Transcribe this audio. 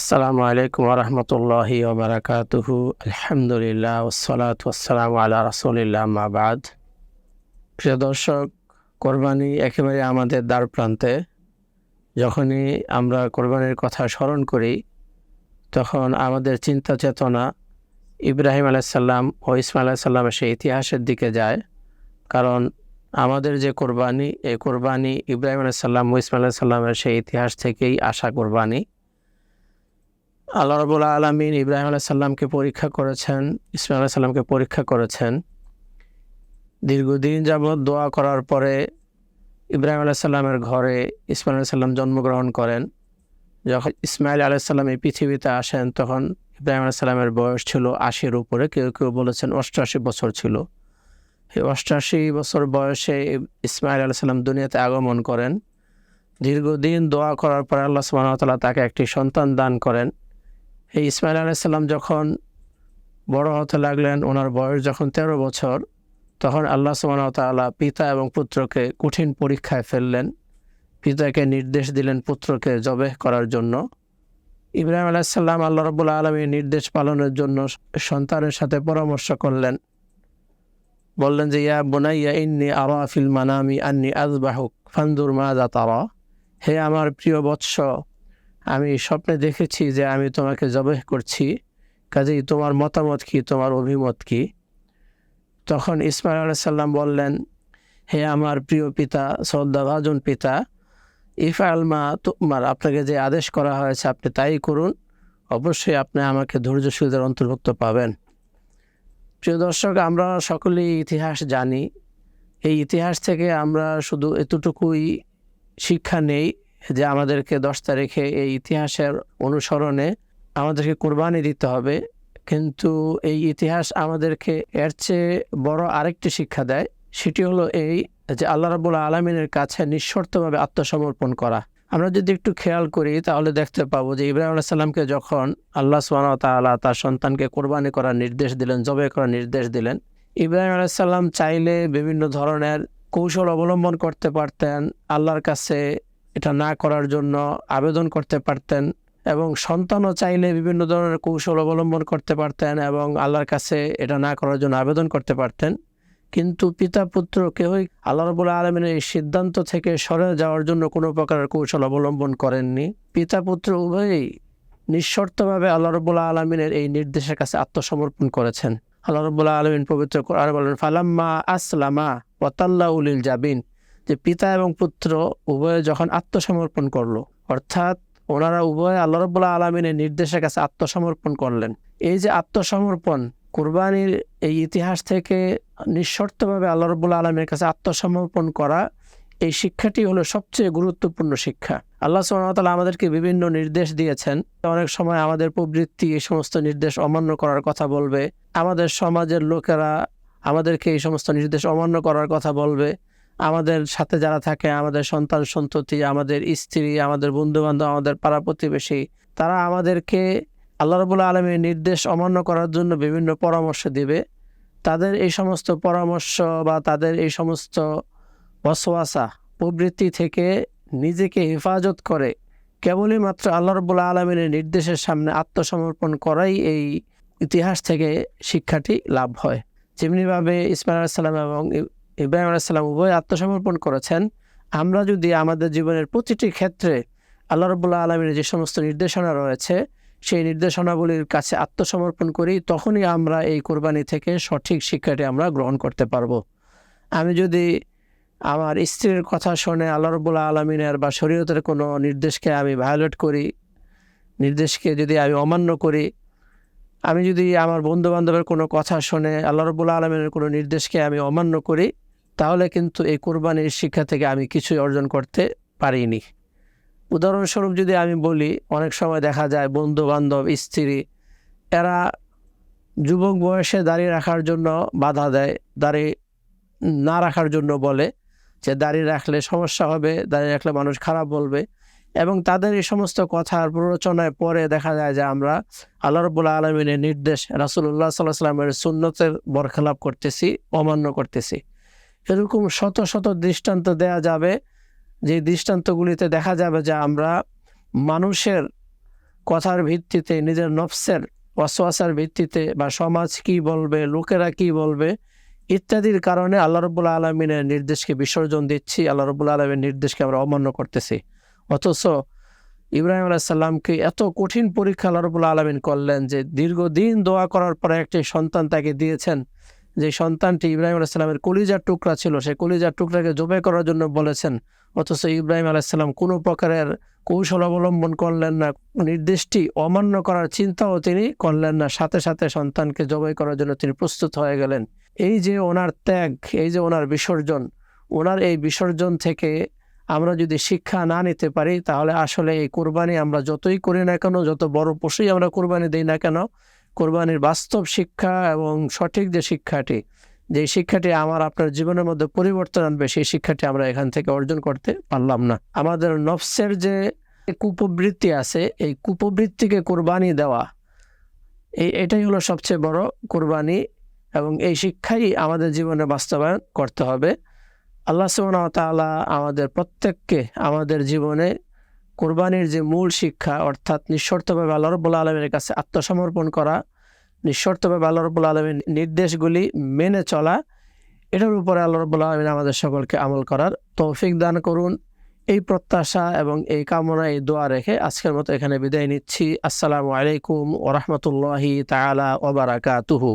আসসালামু আলাইকুম রহমতুল্লাহি ওবরাকাতুহু আলহামদুলিল্লাহ ওসলাত ওসালাম আলা রসুলিল্লাহ মাবাদ প্রিয় দর্শক, কোরবানি একেবারে আমাদের দ্বার প্রান্তে। যখনই আমরা কোরবানির কথা স্মরণ করি, তখন আমাদের চিন্তা চেতনা ইব্রাহিম আলাইসাল্লাম ও ইসমাইল আলাইসাল্লামের সেই ইতিহাসের দিকে যায়। কারণ আমাদের যে কোরবানি, এই কোরবানি ইব্রাহিম আলাইসাল্লাম ও ইসমাইল আলাইসাল্লামের সেই ইতিহাস থেকেই আসা কোরবানি। আল্লাহ রবুল্লা আলমিন ইব্রাহিম আলাইসাল্লামকে পরীক্ষা করেছেন ইসমাইল আলাইসাল্লামকে পরীক্ষা করেছেন। দীর্ঘদিন যাবৎ দোয়া করার পরে ইব্রাহিম আলাইসাল্লামের ঘরে ইসমাইল আলাইসাল্লাম জন্মগ্রহণ করেন। যখন ইসমাইল আলাইসাল্লাম এই পৃথিবীতে আসেন, তখন ইব্রাহিম আলাইসাল্লামের বয়স ছিল আশির উপরে, কেউ কেউ বলেছেন অষ্টআশি বছর ছিল। এই অষ্টআশি বছর বয়সে ইসমাইল আলাইসাল্লাম দুনিয়াতে আগমন করেন। দীর্ঘদিন দোয়া করার পরে আল্লাহ সুবাহতাল্লাহ তাকে একটি সন্তান দান করেন। এই ইসমাইল আলাইসাল্লাম যখন বড় হতে লাগলেন, ওনার বয়স যখন তেরো বছর, তখন আল্লাহ সুবাহতাল্লাহ পিতা এবং পুত্রকে কঠিন পরীক্ষায় ফেললেন। পিতাকে নির্দেশ দিলেন পুত্রকে জবেহ করার জন্য। ইব্রাহিম আলাইসাল্লাম আল্লাহ রবুল্লা আলমীর নির্দেশ পালনের জন্য সন্তানের সাথে পরামর্শ করলেন। বললেন যে, ইয়া বোনাইয়া, ইন্নি আরা ফিল মানামি আন্নি আজবাহুক ফান্দুর মাজা তারা। হে আমার প্রিয় বৎস আমি স্বপ্নে দেখেছি যে আমি তোমাকে জবেহ করছি, কাজেই তোমার মতামত কি, তোমার অভিমত কি? তখন ইসমাইল আলাইসাল্লাম বললেন, হে আমার প্রিয় পিতা, শ্রদ্ধাভাজন পিতা ইফা আলমা তোমার, আপনাকে যে আদেশ করা হয়েছে আপনি তাই করুন, অবশ্যই আপনি আমাকে ধৈর্যশীলদের অন্তর্ভুক্ত পাবেন। প্রিয় দর্শক, আমরা সকলেই ইতিহাস জানি। এই ইতিহাস থেকে আমরা শুধু এতটুকুই শিক্ষা নেই যে আমাদেরকে দশ তারিখে এই ইতিহাসের অনুসরণে আমাদেরকে কোরবানি দিতে হবে। কিন্তু এই ইতিহাস আমাদেরকে এর চেয়ে বড় আরেকটি শিক্ষা দেয়। সেটি হলো এই যে আল্লাহ রাবুল আলমিনের কাছে নিঃশর্তভাবে আত্মসমর্পণ করা। আমরা যদি একটু খেয়াল করি, তাহলে দেখতে পাবো যে ইব্রাহিম আলাইসাল্লামকে যখন আল্লাহ সুবাহ তাল্লাহ তার সন্তানকে কোরবানি করার নির্দেশ দিলেন জবে করার নির্দেশ দিলেন, ইব্রাহিম আলাইসাল্লাম চাইলে বিভিন্ন ধরনের কৌশল অবলম্বন করতে পারতেন। আল্লাহর কাছে এটা না করার জন্য আবেদন করতে পারতেন এবং সন্তানও চাইলে বিভিন্ন ধরনের কৌশল অবলম্বন করতে পারতেন এবং আল্লাহর কাছে এটা না করার জন্য আবেদন করতে পারতেন। কিন্তু পিতা, পুত্র কেউই আল্লাহ রবুল্লা আলমিনের এই সিদ্ধান্ত থেকে সরে যাওয়ার জন্য কোনো প্রকারের কৌশল অবলম্বন করেননি। পিতা, পুত্র উভয়ই নিঃশর্তভাবে আল্লাহ রবুল্লা আলমিনের এই নির্দেশের কাছে আত্মসমর্পণ করেছেন। আল্লাহ রবুল্লা আলমিন পবিত্র আর বলেন, ফালাম্মা আসলামা ওয়াতাল্লা উলিল জাবিন। যে পিতা এবং পুত্র উভয়ে যখন আত্মসমর্পণ করল, অর্থাৎ ওনারা উভয়ে আল্লাহ রবুল্লাহ আলমিনের নির্দেশের কাছে আত্মসমর্পণ করলেন। এই যে আত্মসমর্পণ, কোরবানির এই ইতিহাস থেকে নিঃশর্তভাবে আল্লাহ রবুল্লা আলমের কাছে আত্মসমর্পণ করা এই শিক্ষাটি হলো সবচেয়ে গুরুত্বপূর্ণ শিক্ষা। আল্লাহ সুবাহতাল্লাহ আমাদেরকে বিভিন্ন নির্দেশ দিয়েছেন। অনেক সময় আমাদের প্রবৃত্তি এই সমস্ত নির্দেশ অমান্য করার কথা বলবে। আমাদের সমাজের লোকেরা আমাদেরকে এই সমস্ত নির্দেশ অমান্য করার কথা বলবে। আমাদের সাথে যারা থাকে, আমাদের সন্তান সন্ততি, আমাদের স্ত্রী, আমাদের বন্ধুবান্ধব, আমাদের পাড়া প্রতিবেশী, তারা আমাদেরকে আল্লাহ রবুল্লা আলমীর নির্দেশ অমান্য করার জন্য বিভিন্ন পরামর্শ দিবে। তাদের এই সমস্ত পরামর্শ বা তাদের এই সমস্ত ওয়াসওয়াসা প্রবৃত্তি থেকে নিজেকে হেফাজত করে কেবলই মাত্র আল্লাহ রবুল্লা আলমিনের নির্দেশের সামনে আত্মসমর্পণ করাই এই ইতিহাস থেকে শিক্ষাটি লাভ হয়। যেমনিভাবে ইসমাইল আলাইসাল্লাম এবং ইব্রাহিম আলাইসাল্লাম উভয় আত্মসমর্পণ করেছেন। আমরা যদি আমাদের জীবনের প্রতিটি ক্ষেত্রে আল্লাহ রবুল্লা আলমীর যে সমস্ত নির্দেশনা রয়েছে, সেই নির্দেশনাগুলির কাছে আত্মসমর্পণ করি, তখনই আমরা এই কোরবানি থেকে সঠিক শিক্ষাটি আমরা গ্রহণ করতে পারব। আমি যদি আমার স্ত্রীর কথা শুনে আল্লাহ রবুল্লা আলমিনের বা শরীয়তের কোনো নির্দেশকে আমি ভায়োলেট করি, নির্দেশকে যদি আমি অমান্য করি, আমি যদি আমার বন্ধুবান্ধবের কোনো কথা শুনে আল্লাহ রবুল্লা আলমিনের কোনো নির্দেশকে আমি অমান্য করি তাহলে কিন্তু এই কোরবানির শিক্ষা থেকে আমি কিছুই অর্জন করতে পারিনি। উদাহরণস্বরূপ যদি আমি বলি, অনেক সময় দেখা যায় বন্ধু বান্ধব স্ত্রী, এরা যুবক বয়সে দাঁড়িয়ে রাখার জন্য বাধা দেয় দাঁড়িয়ে না রাখার জন্য বলে যে দাঁড়িয়ে রাখলে সমস্যা হবে দাঁড়িয়ে রাখলে মানুষ খারাপ বলবে এবং তাদের এই সমস্ত কথার প্ররোচনায় পরে দেখা যায় যে আমরা আল্লাহ রবুল্লা আলমিনের নির্দেশ রাসুল্লাহ সাল্লাহ সাল্লামের সুন্নতের বরখেলাপ করতেছি, অমান্য করতেছি। এরকম শত শত দৃষ্টান্ত দেয়া যাবে। যে দৃষ্টান্তগুলিতে দেখা যাবে যে আমরা মানুষের কথার ভিত্তিতে, নিজের নফসের ওয়াসওয়াসার ভিত্তিতে বা সমাজ কি বলবে, লোকেরা কি বলবে ইত্যাদির কারণে আল্লাহ রবুল্লা আলমিনের নির্দেশকে বিসর্জন দিচ্ছি। আল্লাহ রবুল্লা আলমের নির্দেশকে আমরা অমান্য করতেছি। অথচ ইব্রাহিম আলাইসাল্লামকে এত কঠিন পরীক্ষা আল্লাহ রবুল্লা আলমিন করলেন যে দীর্ঘদিন দোয়া করার পরে একটি সন্তান তাকে দিয়েছেন। যে সন্তানটি ইব্রাহিম আলাইসাল্লামের কলিজার টুকরা ছিল, সেই কলিজার টুকরাকে জবাই করার জন্য বলেছেন, অথচ ইব্রাহিম আলাইসাল্লাম কোনো প্রকারের কৌশল অবলম্বন করলেন না, নির্দেশটি অমান্য করার চিন্তাও তিনি করলেন না, সাথে সাথে সন্তানকে জবাই করার জন্য তিনি প্রস্তুত হয়ে গেলেন। এই যে ওনার ত্যাগ, এই যে ওনার বিসর্জন, ওনার এই বিসর্জন থেকে আমরা যদি শিক্ষা না নিতে পারি, তাহলে আসলে এই কোরবানি আমরা যতই করি না কেন, যত বড় পশুই আমরা কোরবানি দিই না কেন কোরবানির বাস্তব শিক্ষা এবং সঠিক যে শিক্ষাটি যে শিক্ষাটি আমার আপনার জীবনের মধ্যে পরিবর্তন আনবে, সেই শিক্ষাটি আমরা এখান থেকে অর্জন করতে পারলাম না। আমাদের নফসের যে কুপবৃত্তি আছে, এই কুপবৃত্তিকে কোরবানি দেওয়া, এই এটাই হলো সবচেয়ে বড় কোরবানি এবং এই শিক্ষাই আমাদের জীবনে বাস্তবায়ন করতে হবে। আল্লাহ তাআলা আমাদের প্রত্যেককে আমাদের জীবনে কোরবানির যে মূল শিক্ষা, অর্থাৎ নিঃশর্তভাবে আল্লাহ রব্বুল আলমের কাছে আত্মসমর্পণ করা, নিঃশর্তভাবে আল্লাহ রব্বুল আলমের নির্দেশগুলি মেনে চলা, এটার উপরে আল্লাহ রব্বুল আলমিন আমাদের সকলকে আমল করার তৌফিক দান করুন। এই প্রত্যাশা এবং এই কামনা, এই দোয়া রেখে আজকের মতো এখানে বিদায় নিচ্ছি। আসসালামু আলাইকুম ওরহমতুল্লাহি তালা ওবারাকাতুহু